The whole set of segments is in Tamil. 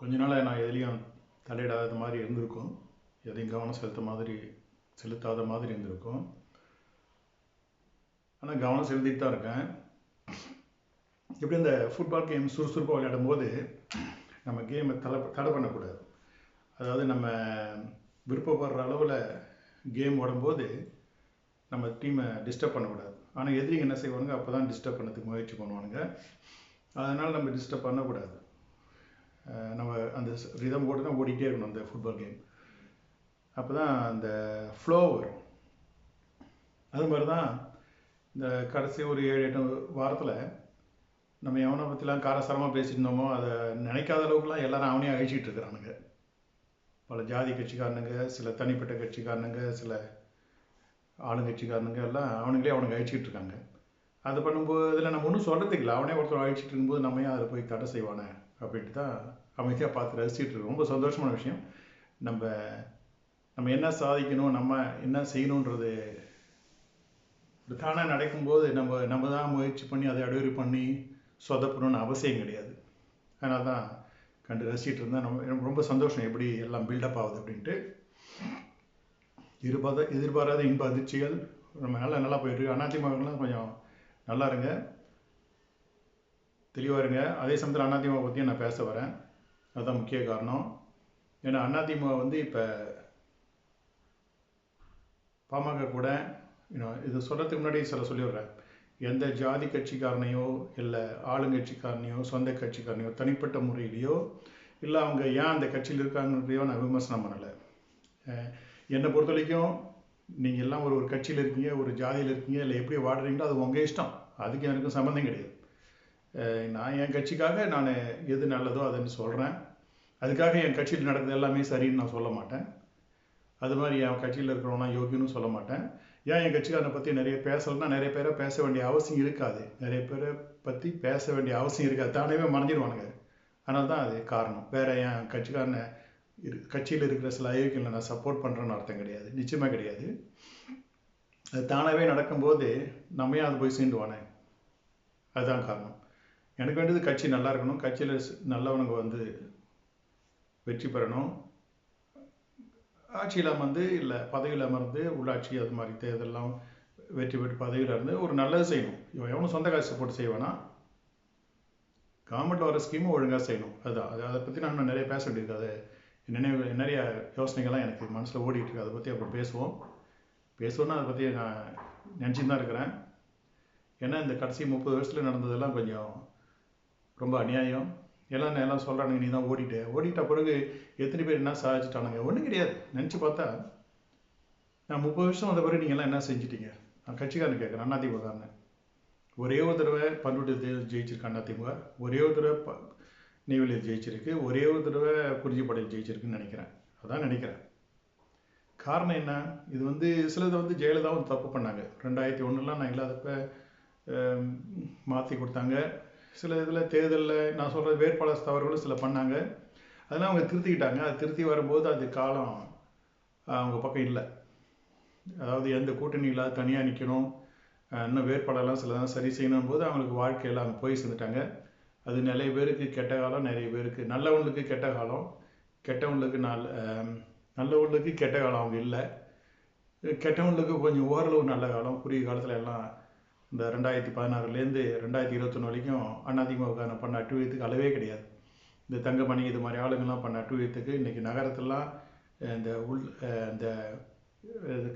கொஞ்ச நாளாக நான் எதுலேயும் தலையிடாத மாதிரி இருந்திருக்கும். எதையும் கவனம் செலுத்த மாதிரி செலுத்தாத மாதிரி இருந்திருக்கும். ஆனால் கவனம் செலுத்திட்டு தான் இருக்கேன். எப்படி இந்த ஃபுட்பால் கேம் சுறுசுறுப்பாக விளையாடும் போது நம்ம கேமை தலை தடை பண்ணக்கூடாது. அதாவது நம்ம விருப்பப்படுற அளவில் கேம் ஓடும்போது நம்ம டீமை டிஸ்டர்ப் பண்ணக்கூடாது. ஆனால் எதிரிங்க என்ன செய்வானுங்க அப்போ தான் டிஸ்டர்ப் பண்ணதுக்கு முயற்சி பண்ணுவானுங்க. அதனால் நம்ம டிஸ்டர்ப் பண்ணக்கூடாது. நம்ம அந்த ரிதம் போட்டு தான் ஓடிட்டே இருக்கணும் அந்த ஃபுட்பால் கேம் அப்போ தான் அந்த ஃப்ளோ வரும். அது மாதிரி தான் இந்த கடைசி ஒரு ஏழு எட்டு வாரத்தில் நம்ம எவனை பற்றிலாம் காரசாரமாக பேசியிருந்தோமோ அதை நினைக்காத அளவுக்குலாம் எல்லாரும் அவனையும் அழிச்சிட்டு இருக்கிறானுங்க. பல ஜாதி கட்சிக்காரனுங்க சில தனிப்பட்ட கட்சிக்காரனுங்க சில ஆளுங்கட்சிக்காரனுங்க எல்லாம் அவனுங்களே அவனுங்க அழிச்சிட்டு இருக்காங்க. அது பண்ணும்போது இதில் நம்ம ஒன்றும் சொல்கிறதுக்கு இல்லை. அவனே ஒருத்தர் அழிச்சிட்டு இருக்கும்போது நம்ம ஏன் அதில் போய் தடை செய்வானே அப்படின்ட்டு தான் அமைதியாக பார்த்து ரசிச்சுட்டு இருக்கோம். ரொம்ப சந்தோஷமான விஷயம். நம்ம நம்ம என்ன சாதிக்கணும் நம்ம என்ன செய்யணுன்றது இது தானாக நடக்கும்போது நம்ம நம்ம தான் முயற்சி பண்ணி அதை அடைவரி பண்ணி சொதப்பணும்னு அவசியம் கிடையாது. அதனால தான் கண்டு ரசிச்சுட்டு இருந்தேன். நம்ம எனக்கு ரொம்ப சந்தோஷம் எப்படி எல்லாம் பில்டப் ஆகுது அப்படின்ட்டு. எதிர்பார்த்த எதிர்பாராத இன்ப அதிர்ச்சிகள் நம்ம நல்லா நல்லா போயிட்டு அதிமுகலாம் கொஞ்சம் நல்லா இருங்க. தெளிவாக இருங்க. அதே சமயத்தில் அதிமுக பற்றியும் நான் பேச வரேன். அதுதான் முக்கிய காரணம். ஏன்னா அதிமுக வந்து இப்போ பாமக கூட இன்னும் இது சொல்கிறதுக்கு முன்னாடி சில சொல்லிடுறேன் எந்த ஜாதி கட்சிக்காரனையோ இல்லை ஆளுங்கட்சிக்காரனையோ சொந்த கட்சிக்காரனையோ தனிப்பட்ட முறையிலையோ இல்லை அவங்க ஏன் அந்த கட்சியில் இருக்காங்கன்றையோ நான் விமர்சனம் பண்ணலை. என்னை பொறுத்த வரைக்கும் நீங்கள் எல்லாம் ஒரு ஒரு கட்சியில் இருக்கீங்க ஒரு ஜாதியில் இருக்கீங்க இல்லை எப்படி வாடுறீங்களோ அது உங்கள் இஷ்டம். அதுக்கு எனக்கு சம்மந்தம் கிடையாது. நான் என் கட்சிக்காக நான் எது நல்லதோ அதுன்னு சொல்கிறேன் அதுக்காக என் கட்சியில் நடக்கிறது எல்லாமே சரின்னு நான் சொல்ல மாட்டேன். அது மாதிரி என் கட்சியில் இருக்கிறவனா யோகியனும் சொல்ல மாட்டேன். ஏன் என் கட்சிக்காரனை பற்றி நிறைய பேசலைன்னா நிறைய பேரை பேச வேண்டிய அவசியம் இருக்காது. நிறைய பேரை பற்றி பேச வேண்டிய அவசியம் இருக்காது. தானே மறைஞ்சிடுவானுங்க அதனால தான் அது காரணம். வேற என் கட்சிக்காரனை இரு கட்சியில் இருக்கிற சில அயோக்கியங்களை நான் சப்போர்ட் பண்ணுறேன்னு அர்த்தம் கிடையாது. நிச்சயமாக கிடையாது. அது தானாகவே நடக்கும்போது நம்ம ஏன் அது போய் சேர்ந்துவானே அதுதான் காரணம். எனக்கு வேண்டியது கட்சி நல்லா இருக்கணும். கட்சியில் நல்லவனுங்க வந்து வெற்றி பெறணும். ஆட்சியில் அமர்ந்து இல்லை பதவியில் அமர்ந்து உள்ளாட்சி அது மாதிரி தேர்தலாம் வெற்றி பெற்று பதவியில் இருந்து ஒரு நல்லது செய்யணும். இவன் எவனும் சொந்த காசு போட்டு செய்வானா கவர்மெண்ட்டில் வர ஸ்கீமும் ஒழுங்காக செய்யணும். அதுதான் அது அதை பற்றி நான் இன்னும் நிறைய பேச வேண்டியிருக்கு அது நினைவு நிறைய யோசனைகள்லாம் எனக்கு மனசில் ஓடிட்டு இருக்கு. அதை பற்றி அப்புறம் பேசுவோம். பேசுவோன்னா அதை பற்றி நான் நினச்சின்னு தான் இருக்கிறேன். ஏன்னா இந்த கடைசி முப்பது வருஷத்தில் நடந்ததெல்லாம் கொஞ்சம் ரொம்ப அநியாயம். எல்லாம் எல்லாம் சொல்கிறானுங்க நீ தான் ஓடிட்ட. ஓடிட்ட பிறகு எத்தனை பேர் என்ன சாதிச்சிட்டானுங்க? ஒன்றும் கிடையாது. நினச்சி பார்த்தா நான் முப்பது வருஷம் வந்த பிறகு நீங்கள்லாம் என்ன செஞ்சிட்டீங்க? நான் கட்சிக்காரன் கேட்குறேன் அதிமுககாரன் ஒரே ஒரு தடவை பண்ருட்டி தேர்தல் ஜெயிச்சிருக்காங்க அதிமுக ஒரே ஒரு தடவை ப நெய்வேலியில் ஜெயிச்சிருக்கு. ஒரே ஒரு தடவை குறிஞ்சிப்பாடையில் ஜெயிச்சிருக்குன்னு நினைக்கிறேன். அதான் நினைக்கிறேன். காரணம் என்ன? இது வந்து சிலதை வந்து ஜெயலலிதாவும் தப்பு பண்ணாங்க. ரெண்டாயிரத்தி ஒன்றுலாம் நான் இல்லாதப்ப மாற்றி கொடுத்தாங்க. சில இதில் தேர்தலில் நான் சொல்கிற வேட்பாளர் தவறுகளும் சில பண்ணாங்க. அதெல்லாம் அவங்க திருத்திக்கிட்டாங்க. அது திருத்தி வரும்போது அது காலம் அவங்க பக்கம் இல்லை. அதாவது எந்த கூட்டணி இல்லாத தனியாக நிற்கணும் இன்னும் வேட்பாளர்லாம் சில தான் சரி செய்யணும் போது அவங்களுக்கு வாழ்க்கையில் அவங்க போய் சேர்ந்துட்டாங்க. அது நிறைய பேருக்கு கெட்ட காலம் நிறைய பேருக்கு நல்லவங்களுக்கு கெட்ட காலம். கெட்டவங்களுக்கு நல்ல நல்லவங்களுக்கு கெட்ட காலம் அவங்க இல்லை. கெட்டவங்களுக்கு கொஞ்சம் ஓரளவு நல்ல காலம். குறுகிய காலத்தில் எல்லாம் இந்த ரெண்டாயிரத்தி பதினாறுலேருந்து ரெண்டாயிரத்தி இருபத்தொன்று வரைக்கும் அதிமுகக்கான பண்ண அட்டுவியத்துக்கு அளவே கிடையாது. இந்த தங்கமணி இது மாதிரி ஆளுங்கள்லாம் பண்ண அட்டுவியத்துக்கு இன்றைக்கி நகரத்துலலாம் இந்த உள் இந்த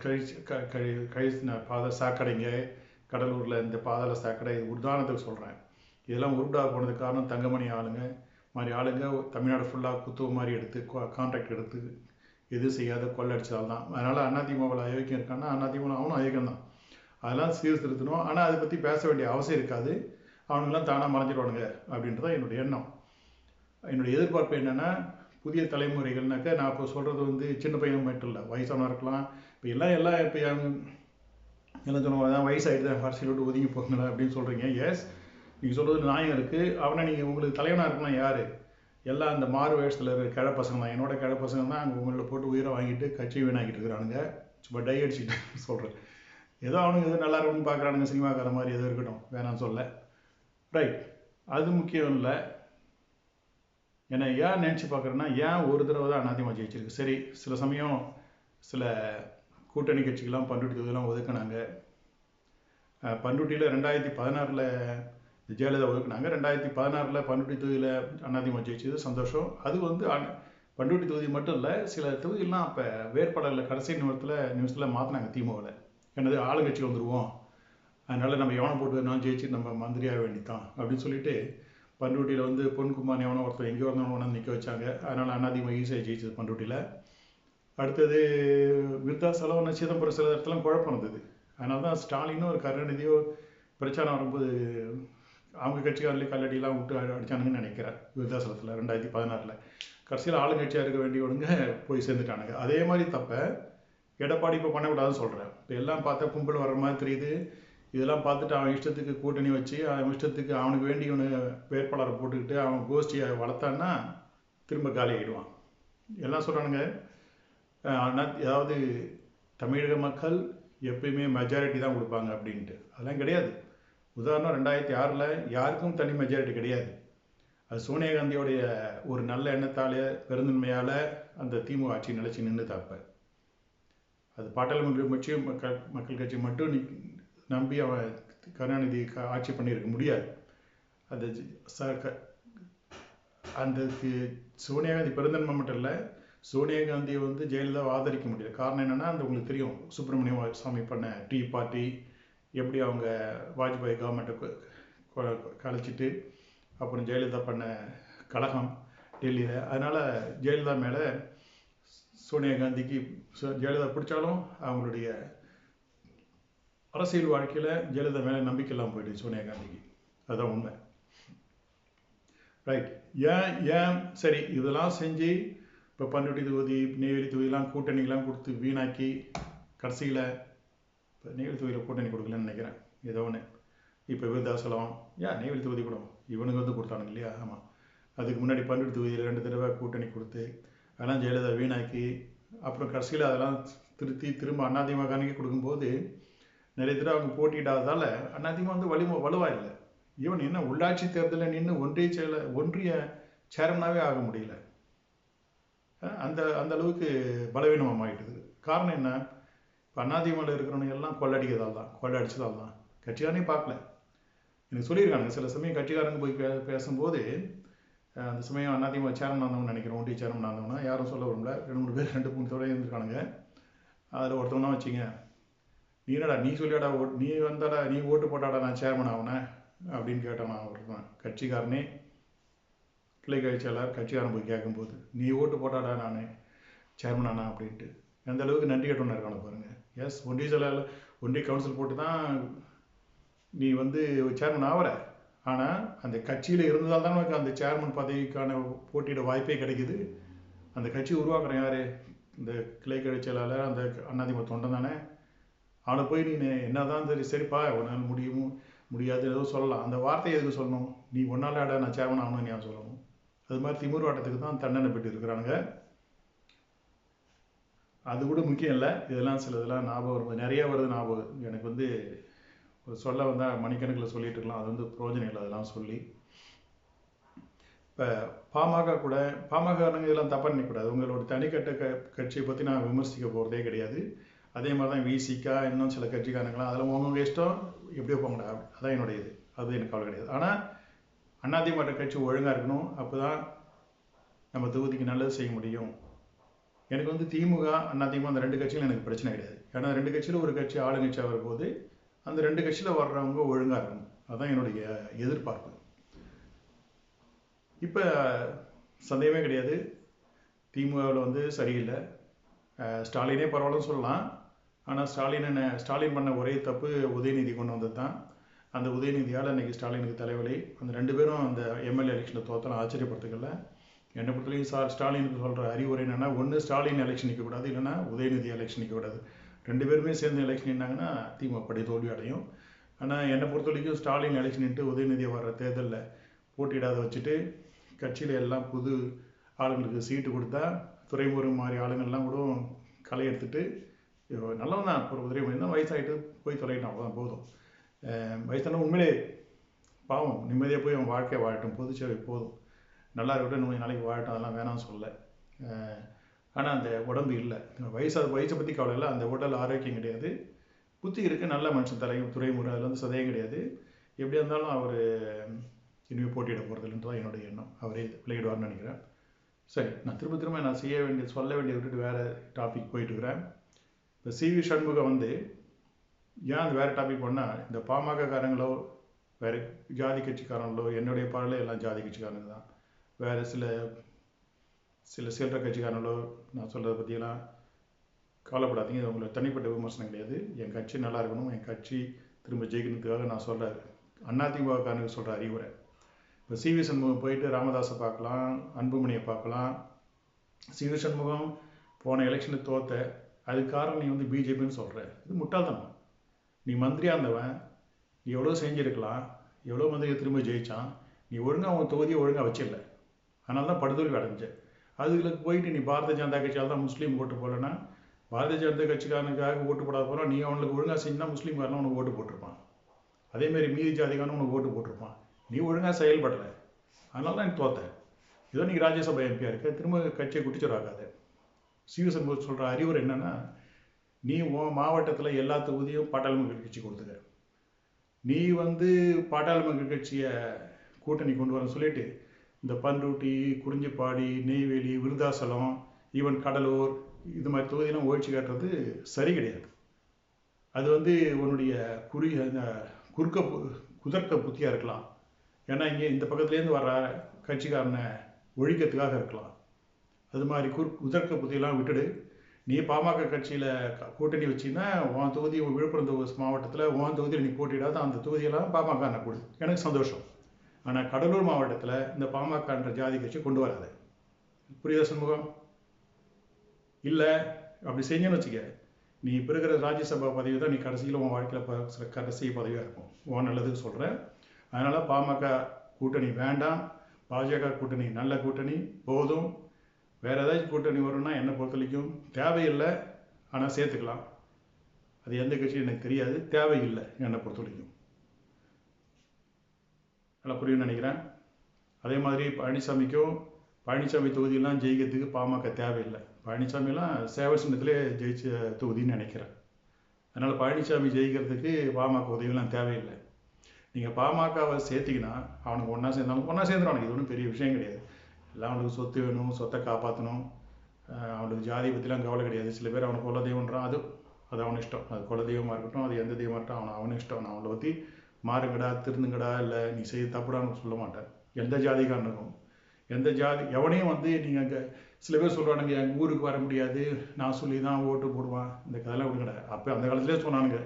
கழிச்சு க கழி கழிச்சின பாத சாக்கடைங்க கடலூரில் இந்த பாதாள சாக்கடை இது உதாரணத்துக்கு சொல்கிறேன் இதெல்லாம் உருடாக போனதுக்கு காரணம் தங்கமணி ஆளுங்க. மாதிரி ஆளுங்க தமிழ்நாடு ஃபுல்லாக குத்துவ மாதிரி எடுத்து கான்ட்ராக்ட் எடுத்து எதுவும் செய்யாத கொள்ளடிச்சதால் தான் அதனால் அதிமுகவில் அயோக்கியம் இருக்கான்னா அதிமுக அவனும் அயோக்கியம் தான் அதெல்லாம் சீர்திருத்தணும். ஆனால் அதை பற்றி பேச வேண்டிய அவசியம் இருக்காது. அவனுங்கெல்லாம் தானாக மறைஞ்சிடுவானுங்க அப்படின்றது தான் என்னுடைய எண்ணம். என்னுடைய எதிர்பார்ப்பு என்னென்னா புதிய தலைமுறைகள்னாக்க நான் இப்போ சொல்கிறது வந்து சின்ன பையன் மட்டும் இல்லை வயசானவா இருக்கலாம். இப்போ எல்லாம் எல்லாம் இப்போ என்ன சொல்லுவாங்க தான் வயசாகிட்டு தான் அரசியல் விட்டு ஒதுங்கி போங்களேன் அப்படின்னு சொல்கிறீங்க எஸ் நீங்கள் சொல்கிறது நியாயம் இருக்குது அவனை நீங்கள் உங்களுக்கு தலைவனாக இருக்கணும் யார்? எல்லாம் அந்த மாறு வயசில் இருக்கிற கிழ பசங்க தான். என்னோட கிழ பசங்க தான் அங்கே உங்களை போட்டு உயிரை வாங்கிட்டு கட்சி வீணாக்கிட்டு இருக்கிறானுங்க. சும்மா டை அடிச்சுட்டு சொல்கிறேன் ஏதோ அவனுங்க எது நல்லா இருக்கும்னு பார்க்குறானுங்க சினிமாக்கார மாதிரி எதோ இருக்கட்டும். வேணாம்னு சொல்ல. ரைட் அது முக்கியம் இல்லை. ஏன்னா ஏன் நினச்சி பார்க்குறேன்னா ஏன் ஒரு தடவை தான் அனாதிமா ஜெயிச்சிருக்கு? சரி சில சமயம் சில கூட்டணி கட்சிகள்லாம் பண்ருட்டி தொகுதியெல்லாம் ஒதுக்குனாங்க. பண்ருட்டியில் ரெண்டாயிரத்தி பதினாறில் ஜெயலலிதா ஒதுக்குனாங்க. ரெண்டாயிரத்தி பதினாறில் பண்ருட்டி தொகுதியில் அதிமுக ஜெயிச்சது சந்தோஷம். அது வந்து அ- பண்ருட்டி தொகுதி மட்டும் இல்லை சில தொகுதியெல்லாம் அப்போ வேட்பாளர்களை கடைசி நிமிடத்தில் நிமிஷத்தில் மாற்றினாங்க திமுகவில். என்னது ஆளுங்கட்சி வந்துடுவோம் அதனால் நம்ம எவனை போட்டு நான் ஜெயிச்சு நம்ம மந்திரியாக வேண்டித்தான் அப்படின்னு சொல்லிட்டு பண்ருட்டியில் வந்து பொன்குமார் எவனோ ஒருத்தர் எங்கேயோ இருந்தவன ஒன்று நிற்க வச்சாங்க. அதனால் அதிமுக ஈஸியாக ஜெயிச்சது பண்ருட்டியில். அடுத்தது விருத்தாசலம் சிதம்பரம் சில இடத்துல குழப்பம் இருந்தது. அதனால தான் ஸ்டாலினும் ஒரு கருணாநிதியோ பிரச்சாரம் வரும்போது அவங்க கட்சிக்காரர்களே கல்லடியெல்லாம் விட்டு அடித்தானுங்கன்னு நினைக்கிறேன். விருத்தாசலத்தில் ரெண்டாயிரத்தி பதினாறில். கடைசியில் ஆளுங்கட்சியாக இருக்க வேண்டியவனுங்க போய் சேர்ந்துட்டானுங்க. அதே மாதிரி தப்ப எடப்பாடி இப்போ பண்ணக்கூடாதுன்னு சொல்கிறேன் இப்போ எல்லாம் பார்த்தா கும்பல் வர்ற மாதிரி தெரியுது. இதெல்லாம் பார்த்துட்டு அவன் இஷ்டத்துக்கு கூட்டணி வச்சு அவன் இஷ்டத்துக்கு அவனுக்கு வேண்டியவனு வேட்பாளரை போட்டுக்கிட்டு அவன் கோஷ்டியை வளர்த்தான்னா திரும்ப காலி ஆகிடுவான் எல்லாம் சொல்கிறானுங்க ஆனால் அதாவது தமிழக மக்கள் எப்பயுமே மெஜாரிட்டி தான் கொடுப்பாங்க அப்படின்ட்டு. அதெல்லாம் கிடையாது. உதாரணம் ரெண்டாயிரத்தி ஆறில் யாருக்கும் தனி மெஜாரிட்டி கிடையாது. அது சோனியா காந்தியோடைய ஒரு நல்ல எண்ணத்தாலே பெருந்தன்மையால் அந்த திமுக ஆட்சி நிலச்சி நின்று தப்பேன் அது பாட்டாளி மக்கள் மக்கள் மக்கள் கட்சி மட்டும் நம்பி அவன் கருணாநிதி ஆட்சி பண்ணியிருக்க முடியாது. அந்த க- அந்த சோனியா காந்தி பெருந்தன்மை மட்டும் இல்லை சோனியா காந்தியை வந்து ஜெயலலிதாவை ஆதரிக்க முடியல. காரணம் என்னென்னா அந்த உங்களுக்கு தெரியும் சுப்பிரமணிய சாமி பண்ண டீ பார்ட்டி எப்படி அவங்க வாஜ்பாய் கவர்மெண்ட்டை கலைச்சிட்டு அப்புறம் ஜெயலலிதா பண்ண கலகம் டெல்லியில். அதனால் ஜெயலலிதா மேலே சோனியா காந்திக்கு ஜெயலலிதா பிடிச்சாலும் அவங்களுடைய அரசியல் வாழ்க்கையில் ஜெயலலிதா மேலே நம்பிக்கை இல்லாமல் போயிடுச்சு சோனியா காந்திக்கு. அதுதான் உண்மை. ரைட் ஏன் ஏன் சரி இதெல்லாம் செஞ்சு இப்போ பண்ருட்டி தொகுதி நெய்வேலி தொகுதியெல்லாம் கூட்டணிகள்லாம் கொடுத்து வீணாக்கி கடைசியில் இப்போ நெய்வேலி தொகுதியில் கூட்டணி கொடுக்கலன்னு நினைக்கிறேன். ஏதோ ஒன்று இப்போ விருதாசலம் ஏன் நெய்வேலி தொகுதி கூட இவனுக்கு வந்து கொடுத்தானுங்க இல்லையா? ஆமாம் அதுக்கு முன்னாடி பண்ருட்டி தொகுதியில் ரெண்டு தடவை கூட்டணி கொடுத்து அதெல்லாம் ஜெயலலிதா வீணாக்கி அப்புறம் கடைசியில் அதெல்லாம் திருத்தி திரும்ப அதிமுக கொடுக்கும்போது நிறைய தடவை அவங்க போட்டியிடாததால் அண்ணாதிமுக வந்து வலிம வலுவாக இல்லை. ஈவன் என்ன உள்ளாட்சி தேர்தலில் நின்று ஒன்றிய செயல ஒன்றிய சேர்மனாகவே ஆக முடியல. அந்த அந்த அளவுக்கு பலவீனமாக காரணம் என்ன? இப்போ அதிமுகவில் இருக்கிறவங்க எல்லாம் கொள்ளடிக்கிறதால் தான் கொள்ளடிச்சதால் தான். கட்சிக்காரனே பார்க்கல. எனக்கு சொல்லியிருக்காங்க சில சமயம் கட்சிக்காரங்க போய் பே பேசும்போது அந்த சமயம் அதிமுக சேர்மன் ஆனவங்க நினைக்கிறேன் ஒன்றிய சேர்மன் ஆனவங்கன்னா. யாரும் சொல்ல விரும்பல. ரெண்டு மூணு பேர் ரெண்டு மூணு தடவை இருந்திருக்கானுங்க அதில் ஒருத்தவனா வச்சுங்க. நீ என்னடா நீ சொல்லியாடா ஓட் நீ வந்தாடா நீ ஓட்டு போட்டாடா நான் சேர்மன் ஆகினேன் அப்படின்னு கேட்டான் நான் ஒருத்தன் கட்சிக்காரனே கிளை கட்சியாளர் கட்சிக்காரன் போய் கேட்கும்போது நீ ஓட்டு போட்டாடா நான் சேர்மன் ஆனா? அப்படின்ட்டு. எந்த அளவுக்கு நன்றி கட்டணும் இருக்கான பாருங்க. எஸ் ஒன்றிய செயலாளர் ஒன்றிய கவுன்சில் போட்டு தான் நீ வந்து சேர்மன் ஆவற. ஆனால் அந்த கட்சியில் இருந்ததால் தான் உனக்கு அந்த சேர்மன் பதவிக்கான போட்டியிட வாய்ப்பே கிடைக்குது. அந்த கட்சி உருவாக்குறேன் யார்? இந்த கிளை செயலாளர் அந்த அண்ணாதிமுக தொண்டன் தானே? அவனை போய் நீ என்னதான் சரி சரிப்பா உன்னால் முடியும் முடியாது ஏதோ சொல்லலாம். அந்த வார்த்தையை எதுக்கு சொல்லணும்? நீ ஒன்றால் ஆட நான் சேர்மன் ஆகணும்னு ஏன் சொல்லணும்? அது மாதிரி திமுர் வாட்டத்துக்கு தான் தண்டனை பெற்று இருக்கிறாங்க அது கூட முக்கியம் இல்லை. இதெல்லாம் சில இதெல்லாம் ஞாபகம் வருது. நிறையா வருது ஞாபகம். எனக்கு வந்து சொல்ல வந்தால் மணிக்கணக்கில் சொல்லிட்டு இருக்கலாம். அது வந்து பிரயோஜனம் இல்லை அதெல்லாம் சொல்லி. இப்போ பாமக கூட பாமக இதெல்லாம் தப்பாக நினைக்கக்கூடாது உங்களோட தனிக்கட்ட க கட்சியை பற்றி நான் விமர்சிக்க போகிறதே கிடையாது. அதே மாதிரி தான் விசிகா இன்னும் சில கட்சிக்காரங்களாம் அதெல்லாம் உங்கவுங்க இஷ்டம் எப்படியோ போங்கடா அதான் என்னுடைய இது. அது எனக்கு கவலை கிடையாது. ஆனால் அதிமுக கட்சி ஒழுங்காக இருக்கணும். அப்போ தான் நம்ம தொகுதிக்கு நல்லது செய்ய முடியும். எனக்கு வந்து திமுக அதிமுக அந்த ரெண்டு கட்சியிலும் எனக்கு பிரச்சனை கிடையாது. ஏன்னா ரெண்டு கட்சியில் ஒரு கட்சி ஆளுங்கட்சியாக வரும்போது அந்த ரெண்டு கட்சியில் வர்றவங்க ஒழுங்காக இருக்கணும் அதுதான் என்னுடைய எதிர்பார்ப்பு. இப்போ சந்தேகமே கிடையாது. திமுகவில் வந்து சரியில்லை. ஸ்டாலினே பரவாயில்லன்னு சொல்லலாம். ஆனால் ஸ்டாலின் என்ன ஸ்டாலின் பண்ண ஒரே தப்பு உதயநிதி கொண்டு வந்தது தான் அந்த உதயநிதியால் இன்னைக்கு ஸ்டாலினுக்கு தலைவலி. அந்த ரெண்டு பேரும் அந்த எம்எல்ஏ எலெக்ஷனில் தோத்தலாம். ஆச்சரியப்படுத்துக்கல. என்னை பொறுத்தவரைக்கும் ஸ்டாலினுக்கு சொல்கிற அறிவுரை என்னென்னா ஒன்று ஸ்டாலின் எலெக்ஷன் நிற்கக்கூடாது இல்லைன்னா உதயநிதி எலெக்ஷன் நிற்கக்கூடாது ரெண்டு பேருமே சேர்ந்து எலெக்ஷன் நின்னாங்கன்னா திமுக படி தோல்வி அடையும். ஆனால் என்னை பொறுத்த வரைக்கும் ஸ்டாலின் எலெக்ஷன் நின்று உதயநிதி வர்ற தேர்தலில் போட்டியிடாத வச்சுட்டு கட்சியில் எல்லாம் புது ஆளுங்களுக்கு சீட்டு கொடுத்தா துறைமுருகன் மாதிரி ஆளுங்கள்லாம் கூட களை எடுத்துட்டு நல்லவன் தான். ஒரு உதவி தான் வயசாகிட்டு போய் தொலைட்டான் அவ்வளோதான் போதும். வயசான உண்மையிலே பாவம். நிம்மதியாக போய் அவன் வாழ்க்கையை வாழட்டும். பொதுச்சேவை போதும். நல்லா இருக்கட்டும். இன்னும் கொஞ்சம் நாளைக்கு வாழட்டும். அதெல்லாம் வேணாம்னு சொல்ல. ஆனால் அந்த உடம்பு இல்லை. வயசு வயசை பற்றி கவலை இல்லை. அந்த உடல் ஆரோக்கியம் கிடையாது. புத்தி இருக்குது நல்ல மனுஷன் தலை துறைமுறை அதில் வந்து சதையும் கிடையாது. எப்படியா இருந்தாலும் அவர் இனிமேல் போட்டியிட போகிறதுலன்ட்டு தான் என்னுடைய எண்ணம். அவரே விளையிடுவார்னு நினைக்கிறேன். சரி நான் திரும்ப திரும்ப நான் செய்ய வேண்டிய சொல்ல வேண்டிய விட்டுட்டு வேறு டாபிக் போயிட்டுருக்கிறேன் இப்போ சிவி சண்முகம் வந்து ஏன் அந்த வேறு டாபிக் போனால் இந்த பாமக காரங்களோ வேறு ஜாதி கட்சிக்காரங்களோ என்னுடைய பாடலே எல்லாம் ஜாதி கட்சிக்காரங்க தான். வேறு சில சில சில்லற கட்சிக்காரங்களோ நான் சொல்கிறத பற்றியெல்லாம் கவலைப்படாதீங்க. இது உங்களுக்கு தனிப்பட்ட விமர்சனம் கிடையாது. என் கட்சி நல்லா இருக்கணும். என் கட்சி திரும்ப ஜெயிக்கணுக்காக நான் சொல்கிறேன் அதிமுகக்காரனுக்கு சொல்கிற அறிவுரை. இப்போ சிவி சண்முகம் போயிட்டு ராமதாஸை பார்க்கலாம் அன்புமணியை பார்க்கலாம். சிவி சண்முகம் போன எலெக்ஷனுக்கு தோத்த அதுக்கு காரணம் நீ வந்து பிஜேபின்னு சொல்கிற இது முட்டாள்தனம். நீ மந்திரியாக இருந்தவன். நீ எவ்வளோ செஞ்சுருக்கலாம். எவ்வளோ மந்திரியை திரும்ப ஜெயித்தான் நீ ஒழுங்காக அவன் தொகுதியை ஒழுங்காக வச்சிடல. அதனால தான் படுதோல்வி அடைஞ்சேன் அதுகளுக்கு போயிட்டு நீ பாரதிய ஜனதா கட்சியால் தான் முஸ்லீம் ஓட்டு போடலன்னா பாரதிய ஜனதா கட்சிக்காரனுக்காக ஓட்டு போடாத போகிறோம் நீ அவனுக்கு ஒழுங்காக செஞ்சுனா முஸ்லீம்காரனும் உனக்கு ஓட்டு போட்டிருப்பான். அதேமாரி மீதி ஜாதிக்காரன் உனக்கு ஓட்டு போட்டிருப்பான். நீ ஒழுங்காக செயல்படலை. அதனால தான் எனக்கு தோத்தேன் இதோ நீ ராஜ்யசபா எம்பியாக இருக்க திரும்ப கட்சியை குட்டிச்சோராகாத சிவசண்முகம் சொல்கிற அறிவுரை என்னென்னா நீ உன் மாவட்டத்தில் எல்லா தொகுதியும் பாட்டாளி கட்சி கொடுத்துக்க. நீ வந்து பாட்டாளுமக்கள் கட்சியை கூட்டணி கொண்டு வரன்னு சொல்லிட்டு இந்த பண்ருட்டி குறிஞ்சிப்பாடி நெய்வேலி விருதாசலம் ஈவன் கடலூர் இது மாதிரி தொகுதியெல்லாம் ஒழிச்சு காட்டுறது சரி கிடையாது. அது வந்து உன்னுடைய குறி அந்த குறுக்க குதர்க்க புத்தியாக இருக்கலாம். ஏன்னா இங்கே இந்த பக்கத்துலேருந்து வர கட்சிக்காரனை ஒழிக்கிறதுக்காக இருக்கலாம். அது மாதிரி குறு குதர்க்க புத்தியெல்லாம் விட்டுடு. நீ பாமக கட்சியில் கூட்டணி வச்சின்னா உன் தொகுதி விழுப்புரம் மாவட்டத்தில் உன் தொகுதியில் நீ போட்டிடாத அந்த தொகுதியெல்லாம் பாமக கொடு எனக்கு சந்தோஷம். ஆனால் கடலூர் மாவட்டத்தில் இந்த பாமகன்ற ஜாதி கட்சி கொண்டு வராது. புரியுதா சண்முகம்? இல்லை அப்படி செஞ்சேன்னு வச்சுக்க. நீ இப்போ இருக்கிற ராஜ்யசபா பதவி தான் நீ கடைசியில் உன் வாழ்க்கையில் கடைசி பதவியாக இருக்கும். உன் நல்லதுக்கு சொல்கிறேன் அதனால் பாமக கூட்டணி வேண்டாம். பாஜக கூட்டணி நல்ல கூட்டணி போதும். வேறு ஏதாச்சும் கூட்டணி வரும்னா என்னை பொறுத்த வரைக்கும் தேவையில்லை. ஆனால் சேர்த்துக்கலாம். அது எந்த கட்சியும் எனக்கு தெரியாது. தேவையில்லை என்னை பொறுத்தவரைக்கும். நல்லா புரியும்னு நினைக்கிறேன். அதே மாதிரி பழனிசாமிக்கும் பழனிசாமி தொகுதியெல்லாம் ஜெயிக்கிறதுக்கு பாமக தேவையில்லை. பழனிசாமிலாம் சேவை சின்னத்திலே ஜெயிச்ச தொகுதின்னு நினைக்கிறேன். அதனால் பழனிசாமி ஜெயிக்கிறதுக்கு பாமக உதவியெல்லாம் தேவையில்லை. நீங்கள் பாமகவை சேர்த்திங்கன்னா அவனுக்கு ஒன்றா சேர்ந்தாலும் ஒன்றா சேர்ந்துடும் இது ஒன்றும் பெரிய விஷயம் கிடையாது. எல்லாம் அவனுக்கு சொத்து வேணும் சொத்தை காப்பாற்றணும் அவனுக்கு ஜாதி பற்றிலாம் கவலை கிடையாது. சில பேர் அவனுக்கு குல தெய்வன்றான் அது அது அவன் இஷ்டம். அது குல தெய்வமாக இருக்கட்டும் அது எந்த தெய்வமாக இருக்கட்டும் அவன் அவனும் இஷ்டம். நான் அவனை பற்றி மாறுங்கடா திருந்துங்கடா இல்லை நீ செய்ய தப்புடான்னு சொல்ல மாட்டேன் எந்த ஜாதிக்காரனுக்கும். எந்த ஜாதி எவனையும் வந்து நீங்கள் அங்கே சில பேர் சொல்கிறானுங்க எங்கள் ஊருக்கு வர முடியாது நான் சொல்லி தான் ஓட்டு போடுவான். இந்த கதையெல்லாம் விடுங்கடா அப்போ அந்த காலத்துலேயே சொன்னானுங்க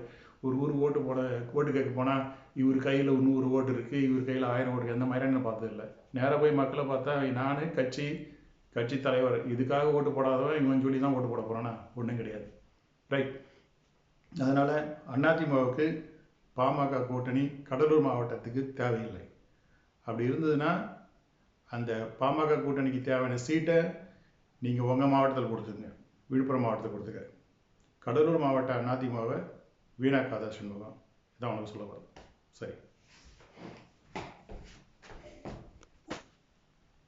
ஒரு ஊர் ஓட்டு போட ஓட்டு கேட்க போனால் இவர் கையில் நூறு ஓட்டு இருக்குது இவர் கையில் ஆயிரம் ஓட்டு எந்த மாதிரியான பார்த்ததில்ல நேராக போய் மக்களை பார்த்தா நான் கட்சி கட்சி தலைவர் இதுக்காக ஓட்டு போடாதவன் இவன் சொல்லி தான் ஓட்டு போட போகிறானா ஒன்றும் கிடையாது. ரைட் அதனால் அதிமுகவுக்கு பாமக கூட்டணி கடலூர் மாவட்டத்துக்கு தேவையில்லை. அப்படி இருந்ததுன்னா அந்த பாமக கூட்டணிக்கு தேவையான சீட்டை நீங்கள் உங்கள் மாவட்டத்தில் கொடுத்துருங்க. விழுப்புரம் மாவட்டத்தில் கொடுத்துக்க. கடலூர் மாவட்ட அதிமுகவை வீணாக்காத சண்முகம். இதான் உங்களுக்கு சொல்ல வரும் சரி.